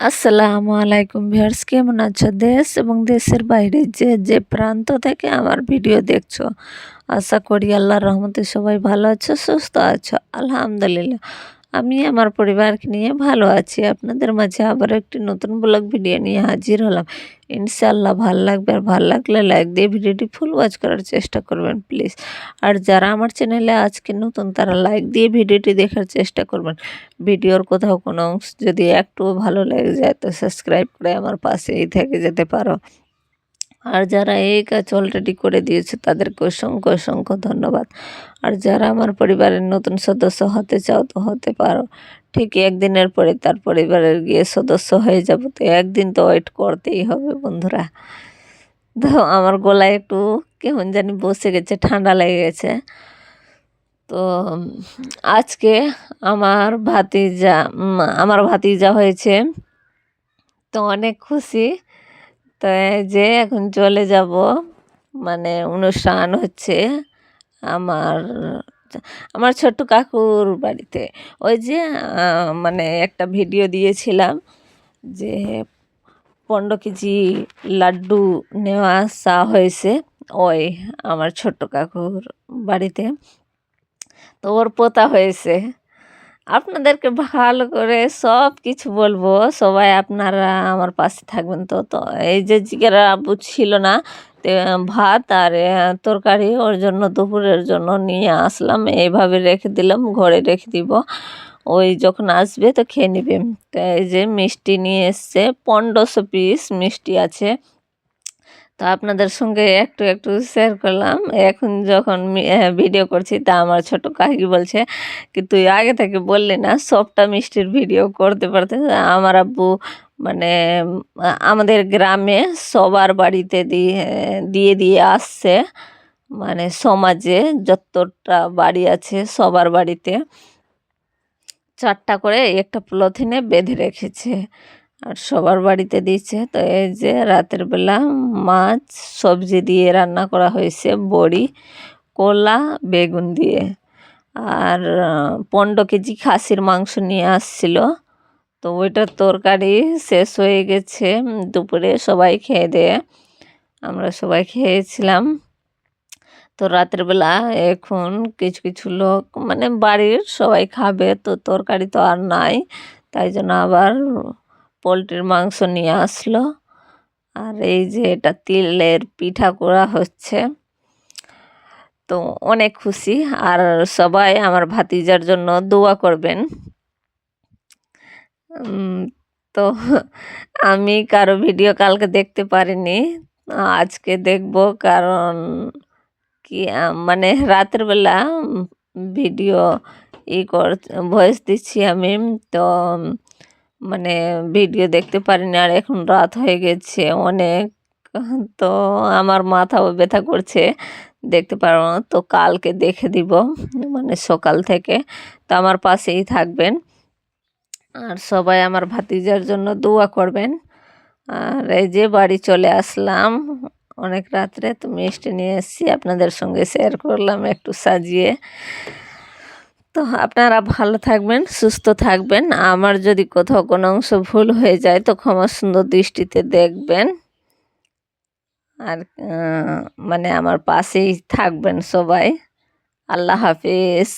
আসসালামু আলাইকুম ভিউয়ার্স, কেমন আছো? দেশ এবং দেশের বাইরে যে যে প্রান্ত থেকে আমার ভিডিও দেখছ, আশা করি আল্লাহর রহমতে সবাই ভালো আছো, সুস্থ আছো, আলহামদুলিল্লাহ। আমি আমার পরিবারকে নিয়ে ভালো আছি। আপনাদের মাঝে আবার একটি নতুন ব্লগ ভিডিও নিয়ে হাজির হলাম। ইনশাল্লাহ ভালো লাগবে আর ভালো লাগলে লাইক দিয়ে ভিডিওটি ফুল ওয়াচ করার চেষ্টা করবেন প্লিজ আর যারা আমার চ্যানেলে আজকে নতুন, তারা লাইক দিয়ে ভিডিওটি দেখার চেষ্টা করবেন। ভিডিওর কোথাও কোনো অংশ যদি একটুও ভালো লেগে যায়, তো সাবস্ক্রাইব করে আমার পাশেই থেকে যেতে পারো। আর যারা এই কাজ অলরেডি করে দিয়েছে, তাদেরকে অসংখ্য অসংখ্য ধন্যবাদ। আর যারা আমার পরিবারের নতুন সদস্য হতে চাও, তো হতে পারো। ঠিক একদিনের পরে তার পরিবারের গিয়ে সদস্য হয়ে যাব, তো একদিন তো ওয়েট করতেই হবে বন্ধুরা। তো আমার গলায় একটু কেমন জানি বসে গেছে, ঠান্ডা লেগে গেছে। তো, আজকে আমার ভাতিজা আমার ভাতিজা হয়েছে। তো অনেক খুশি। তো যে এখন চলে যাব মানে অনুষ্ঠান হচ্ছে আমার আমার ছোট্ট কাকুর বাড়িতে। ওই যে মানে একটা ভিডিও দিয়েছিলাম যে পনেরো কেজি লাড্ডু নেওয়া আসা হয়েছে ওই আমার ছোট্ট কাকুর বাড়িতে। তো ওর পোতা হয়েছে। আপনাদেরকে ভালো করে সব কিছু বলব। সবাই আপনারা আমার পাশে থাকবেন তো তো এই যে জিজ্ঞারা আব্বু ছিল না ভাত আর তরকারি ওর জন্য দুপুরের জন্য নিয়ে আসলাম। এইভাবে রেখে দিলাম, ঘরে রেখে দিব। ওই যখন আসবে তো খেয়ে নিবে। এই যে মিষ্টি নিয়ে এসছে, পনেরোশো পিস মিষ্টি আছে। তো আপনাদের সঙ্গে একটু একটু শেয়ার করলাম। এখন যখন ভিডিও করছি, তা আমার ছোট কাকি বলছে কি, তুই আগে থেকে বললি না, সবটা মিষ্টির ভিডিও করতে পারতে। আমার আব্বু মানে আমাদের গ্রামে সবার বাড়িতে দিয়ে দিয়ে দিয়ে আসছে। মানে সমাজে যতটা বাড়ি আছে সবার বাড়িতে, চারটা করে একটা পলিথিনে বেঁধে রেখেছে। আর সবার বাড়িতে দিচ্ছে। তো এই যে রাতের বেলা মাছ, সবজি দিয়ে রান্না করা হয়েছে, বড়ি, কলা, বেগুন দিয়ে। আর পনেরো কেজি খাসির মাংস নিয়ে আসছিল। তো ওইটার তরকারি শেষ হয়ে গেছে। দুপুরে সবাই খেয়ে দেয়ে আমরা সবাই খেয়েছিলাম। তো রাতের বেলা এখন কিছু কিছু লোক মানে বাড়ির সবাই খাবে। তো তরকারি তো আর নাই, তাই জন্য আবার পোলট্রির মাংস নিয়ে আসলো। আর এই যে এটা তিলের পিঠা করা হচ্ছে। তো অনেক খুশি। আর সবাই আমার ভাতিজার জন্য দোয়া করবেন। তো আমি কারও ভিডিও কালকে দেখতে পারিনি। আজকে দেখব কারণ কি মানে রাতের বেলা ভিডিও ই কর ভয়েস দিচ্ছি আমি। তো মানে ভিডিও দেখতে পারিনি আর এখন রাত হয়ে গেছে অনেক। তো আমার মাথাও ব্যথা করছে, দেখতে পারব না। তো কালকে দেখে দিব মানে সকাল থেকে। তো আমার পাশেই থাকবেন। আর সবাই আমার ভাতিজার জন্য দোয়া করবেন। আর এই যে বাড়ি চলে আসলাম, অনেক রাত্রে তো মিষ্টি নিয়ে এসেছি, আপনাদের সঙ্গে শেয়ার করলাম, একটু সাজিয়ে। তো আপনারা ভালো থাকবেন, সুস্থ থাকবেন। আমার যদি কোথাও কোনো অংশ ভুল হয়ে যায় তো ক্ষমা সুন্দর দৃষ্টিতে দেখবেন। আর মানে আমার পাশেই থাকবেন সবাই। আল্লাহ হাফিজ।